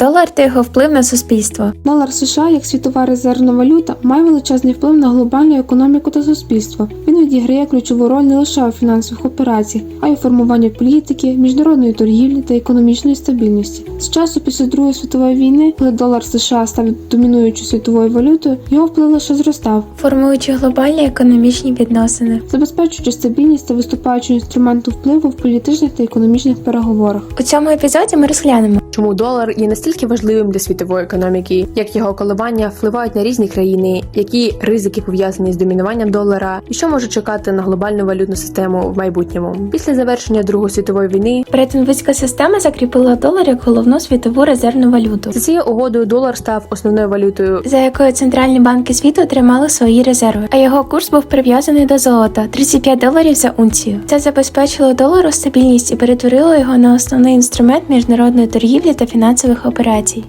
Долар та його вплив на суспільство. Долар США як світова резервна валюта має величезний вплив на глобальну економіку та суспільство. Він відіграє ключову роль не лише у фінансових операціях, а й у формуванні політики, міжнародної торгівлі та економічної стабільності. З часу після Другої світової війни, коли долар США став домінуючою світовою валютою, його вплив лише зростав, формуючи глобальні економічні відносини. забезпечуючи стабільність та виступаючи інструментом впливу в політичних та економічних переговорах. У цьому епізоді ми розглянемо, Чому долар є настільки важливим для світової економіки, як його коливання впливають на різні країни, які ризики пов'язані з домінуванням долара, і що може чекати на глобальну валютну систему в майбутньому після завершення Другої світової війни. Бреттон-Вудська система закріпила долар як головну світову резервну валюту, За цією угодою долар став основною валютою. за якою центральні банки світу тримали свої резерви, а його курс був прив'язаний до золота 35 доларів за унцію. Це забезпечило долару стабільність і перетворило його на основний інструмент міжнародної торгівлі та фінансових операцій.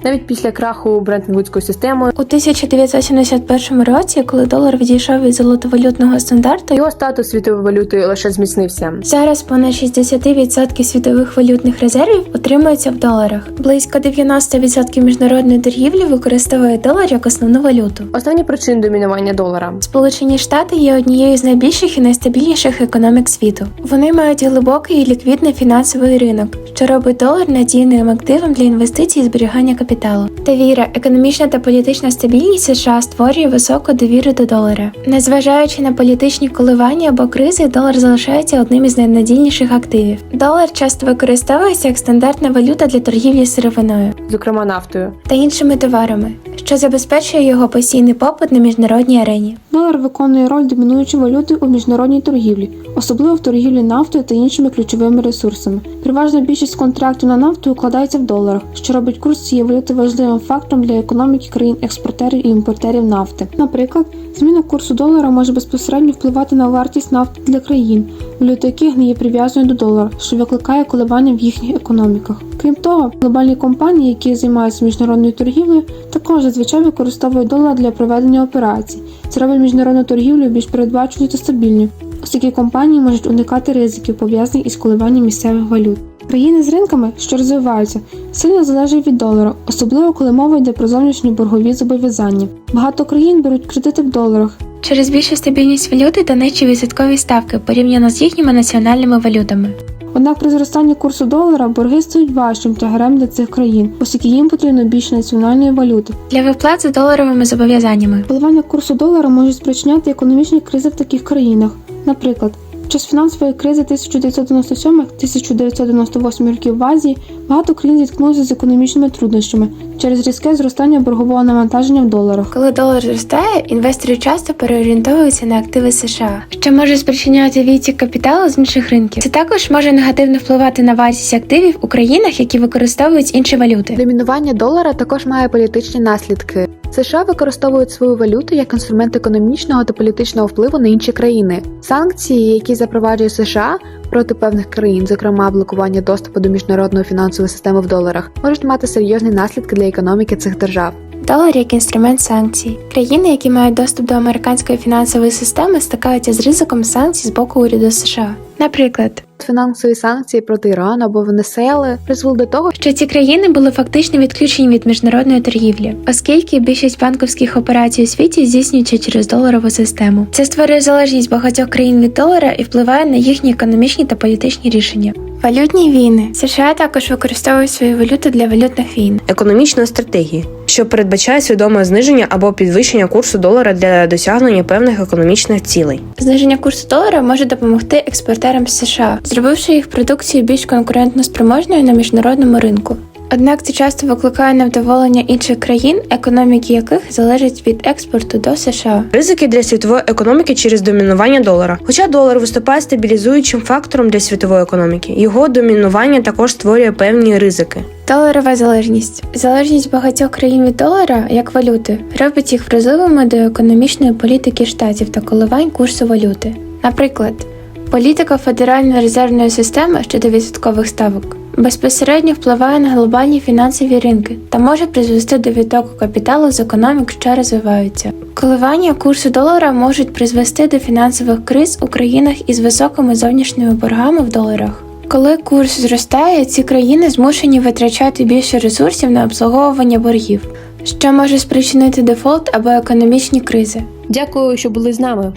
Навіть після краху Бреттон-Вудської системи У 1971 році, коли долар відійшов від золотовалютного стандарту, його статус світової валюти лише зміцнився. Зараз понад 60% світових валютних резервів утримуються в доларах. Близько 90% міжнародної торгівлі використовує долар як основну валюту. Основні причини домінування долара. Сполучені Штати є однією з найбільших і найстабільніших економік світу. Вони мають глибокий і ліквідний фінансовий ринок, що робить долар надійним активом для інвестицій і зберігання капіталу. Та віра, економічна та політична стабільність США створює високу довіру до долара. Незважаючи на політичні коливання або кризи, долар залишається одним із найнадійніших активів. Долар часто використовується як стандартна валюта для торгівлі сировиною Зокрема, нафтою. та іншими товарами, що забезпечує його постійний попит на міжнародній арені. Долар виконує роль домінуючої валюти у міжнародній торгівлі, особливо в торгівлі нафтою та іншими ключовими ресурсами. Переважна більшість контрактів на нафту укладається в доларах, що робить курс цієї валюти важливим фактором для економіки країн-експортерів і імпортерів нафти. Наприклад, зміна курсу долара може безпосередньо впливати на вартість нафти для країн, валюта яких не є прив'язаною до долара, що викликає коливання в їхніх економіках. Крім того, глобальні компанії, які займаються міжнародною торгівлею, також зазвичай використовують долар для проведення операцій. Це робить міжнародну торгівлю більш передбаченою та стабільною, оскільки компанії можуть уникати ризиків, пов'язаних із коливанням місцевих валют. Країни з ринками, що розвиваються, сильно залежать від долара, особливо коли мова йде про зовнішні боргові зобов'язання. Багато країн беруть кредити в доларах, Через більшу стабільність валюти та нижчі відсоткові ставки порівняно з їхніми національними валютами. Однак при зростанні курсу долара борги стають важчим тягарем для цих країн, оскільки їм потрібно більше національної валюти. Для виплат за доларовими зобов'язаннями. Коливання курсу долара можуть спричиняти економічні кризи в таких країнах. Наприклад, під час фінансової кризи 1997-1998 років в Азії багато країн зіткнулися з економічними труднощами через різке зростання боргового навантаження в доларах. Коли долар зростає, інвестори часто переорієнтовуються на активи США, що може спричиняти відтік капіталу з інших ринків. Це також може негативно впливати на вартість активів у країнах, які використовують інші валюти. Домінування долара також має політичні наслідки. США використовують свою валюту як інструмент економічного та політичного впливу на інші країни. Санкції, які запроваджує США проти певних країн, зокрема блокування доступу до міжнародної фінансової системи в доларах, можуть мати серйозні наслідки для економіки цих держав. Долар як інструмент санкцій. Країни, які мають доступ до американської фінансової системи, стикаються з ризиком санкцій з боку уряду США. Наприклад, Фінансові санкції проти Ірану або Венесуели призвели до того, що ці країни були фактично відключені від міжнародної торгівлі, оскільки більшість банківських операцій у світі здійснюється через доларову систему. Це створює залежність багатьох країн від долара і впливає на їхні економічні та політичні рішення. Валютні війни США також використовують свою валюту для валютних війн. економічної стратегії, що передбачає свідоме зниження або підвищення курсу долара для досягнення певних економічних цілей. Зниження курсу долара може допомогти експортерам з США, зробивши їх продукцію більш конкурентно спроможною на міжнародному ринку. Однак це часто викликає невдоволення інших країн, економіки яких залежать від експорту до США. Ризики для світової економіки через домінування долара. Хоча долар виступає стабілізуючим фактором для світової економіки, його домінування також створює певні ризики. Доларова залежність. Залежність багатьох країн від долара як валюти робить їх вразливими до економічної політики штатів та коливань курсу валюти. Наприклад, політика Федеральної резервної системи щодо відсоткових ставок безпосередньо впливає на глобальні фінансові ринки та може призвести до відтоку капіталу з економік, що розвиваються. Коливання курсу долара можуть призвести до фінансових криз у країнах із високими зовнішніми боргами в доларах. Коли курс зростає, ці країни змушені витрачати більше ресурсів на обслуговування боргів, що може спричинити дефолт або економічні кризи. Дякую, що були з нами.